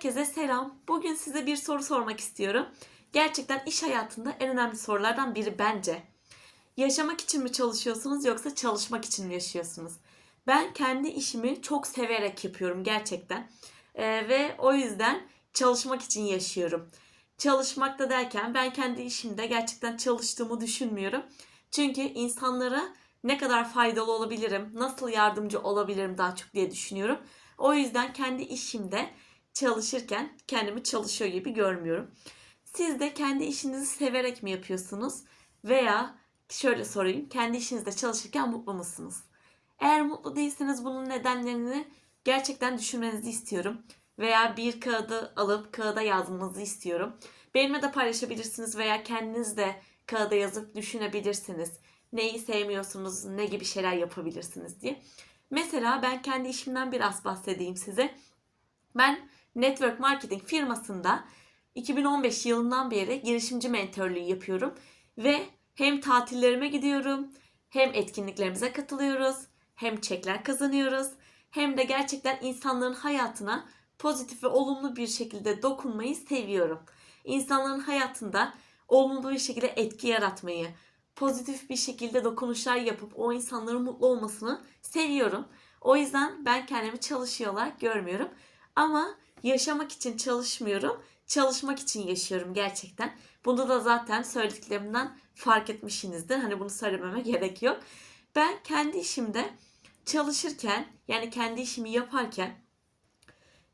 Herkese selam. Bugün size bir soru sormak istiyorum. Gerçekten iş hayatında en önemli sorulardan biri bence. Yaşamak için mi çalışıyorsunuz yoksa çalışmak için mi yaşıyorsunuz? Ben kendi işimi çok severek yapıyorum gerçekten. Ee, ve o yüzden çalışmak için yaşıyorum. Çalışmakta derken ben kendi işimde gerçekten çalıştığımı düşünmüyorum. Çünkü insanlara ne kadar faydalı olabilirim, nasıl yardımcı olabilirim daha çok diye düşünüyorum. O yüzden kendi işimde çalışırken kendimi çalışıyor gibi görmüyorum. Siz de kendi işinizi severek mi yapıyorsunuz? Veya şöyle sorayım, kendi işinizde çalışırken mutlu musunuz? Eğer mutlu değilseniz bunun nedenlerini gerçekten düşünmenizi istiyorum. Veya bir kağıdı alıp kağıda yazmanızı istiyorum. Benimle de paylaşabilirsiniz veya kendiniz de kağıda yazıp düşünebilirsiniz. Neyi sevmiyorsunuz, ne gibi şeyler yapabilirsiniz diye. Mesela ben kendi işimden biraz bahsedeyim size. Ben network marketing firmasında 2015 yılından beri girişimci mentörlüğü yapıyorum ve hem tatillerime gidiyorum, hem etkinliklerimize katılıyoruz, hem çekler kazanıyoruz, hem de gerçekten insanların hayatına pozitif ve olumlu bir şekilde dokunmayı seviyorum. İnsanların hayatında olumlu bir şekilde etki yaratmayı, pozitif bir şekilde dokunuşlar yapıp o insanların mutlu olmasını seviyorum. O yüzden ben kendimi çalışıyor olarak görmüyorum. Ama yaşamak için çalışmıyorum. Çalışmak için yaşıyorum gerçekten. Bunu da zaten söylediklerimden fark etmişsinizdir. Hani bunu söylememe gerek yok. Ben kendi işimde çalışırken yani kendi işimi yaparken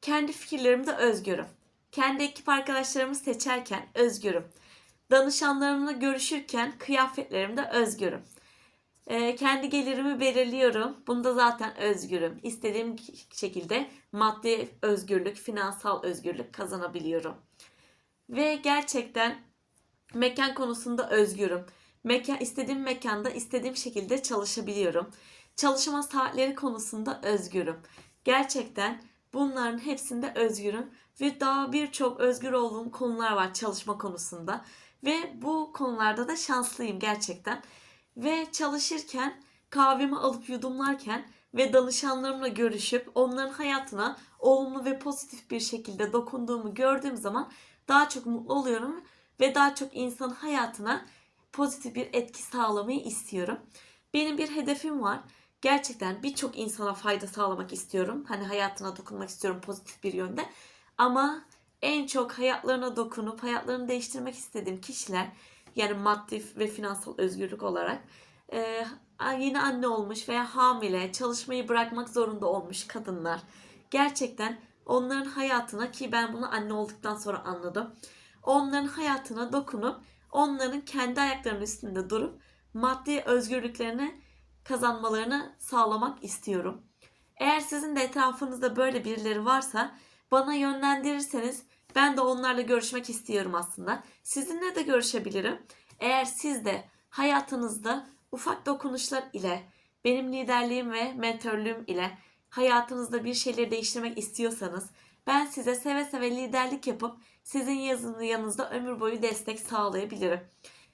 kendi fikirlerimde özgürüm. Kendi ekip arkadaşlarımı seçerken özgürüm. Danışanlarımla görüşürken kıyafetlerimde özgürüm. Ee, kendi gelirimi belirliyorum. Bunda zaten özgürüm. İstediğim şekilde maddi özgürlük, finansal özgürlük kazanabiliyorum. Ve gerçekten mekan konusunda özgürüm. Mekan, istediğim mekanda istediğim şekilde çalışabiliyorum. Çalışma saatleri konusunda özgürüm. Gerçekten bunların hepsinde özgürüm ve daha birçok özgür olduğum konular var çalışma konusunda. Ve bu konularda da şanslıyım gerçekten. Ve çalışırken kahvemi alıp yudumlarken ve danışanlarımla görüşüp onların hayatına olumlu ve pozitif bir şekilde dokunduğumu gördüğüm zaman daha çok mutlu oluyorum ve daha çok insanın hayatına pozitif bir etki sağlamayı istiyorum. Benim bir hedefim var. Gerçekten birçok insana fayda sağlamak istiyorum. Hani hayatına dokunmak istiyorum pozitif bir yönde. Ama en çok hayatlarına dokunup hayatlarını değiştirmek istediğim kişiler yani maddi ve finansal özgürlük olarak e, yeni anne olmuş veya hamile çalışmayı bırakmak zorunda olmuş kadınlar. Gerçekten onların hayatına ki ben bunu anne olduktan sonra anladım. Onların hayatına dokunup onların kendi ayaklarının üstünde durup maddi özgürlüklerini kazanmalarını sağlamak istiyorum. Eğer sizin de etrafınızda böyle birileri varsa bana yönlendirirseniz ben de onlarla görüşmek istiyorum aslında. Sizinle de görüşebilirim. Eğer siz de hayatınızda ufak dokunuşlar ile benim liderliğim ve mentörlüğüm ile hayatınızda bir şeyleri değiştirmek istiyorsanız ben size seve seve liderlik yapıp sizin yazını yanınızda ömür boyu destek sağlayabilirim.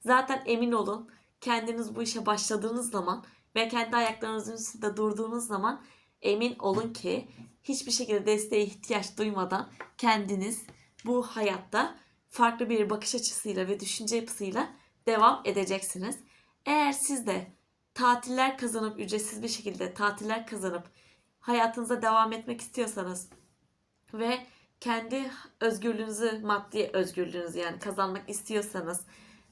Zaten emin olun kendiniz bu işe başladığınız zaman ve kendi ayaklarınızın üstünde durduğunuz zaman emin olun ki hiçbir şekilde desteğe ihtiyaç duymadan kendiniz bu hayatta farklı bir bakış açısıyla ve düşünce yapısıyla devam edeceksiniz. Eğer siz de tatiller kazanıp ücretsiz bir şekilde tatiller kazanıp hayatınıza devam etmek istiyorsanız ve kendi özgürlüğünüzü, maddi özgürlüğünüzü yani kazanmak istiyorsanız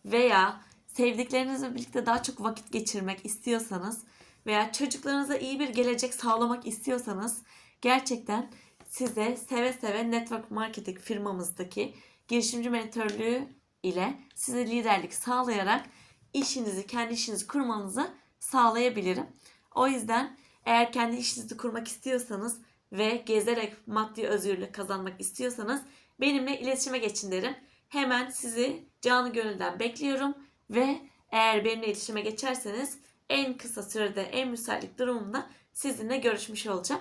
veya sevdiklerinizle birlikte daha çok vakit geçirmek istiyorsanız veya çocuklarınıza iyi bir gelecek sağlamak istiyorsanız gerçekten size seve seve network marketing firmamızdaki girişimci mentörlüğü ile size liderlik sağlayarak işinizi, kendi işinizi kurmanızı sağlayabilirim. O yüzden eğer kendi işinizi kurmak istiyorsanız ve gezerek maddi özgürlük kazanmak istiyorsanız benimle iletişime geçin derim. Hemen sizi canı gönülden bekliyorum ve eğer benimle iletişime geçerseniz en kısa sürede en müsaitlik durumunda sizinle görüşmüş olacağım.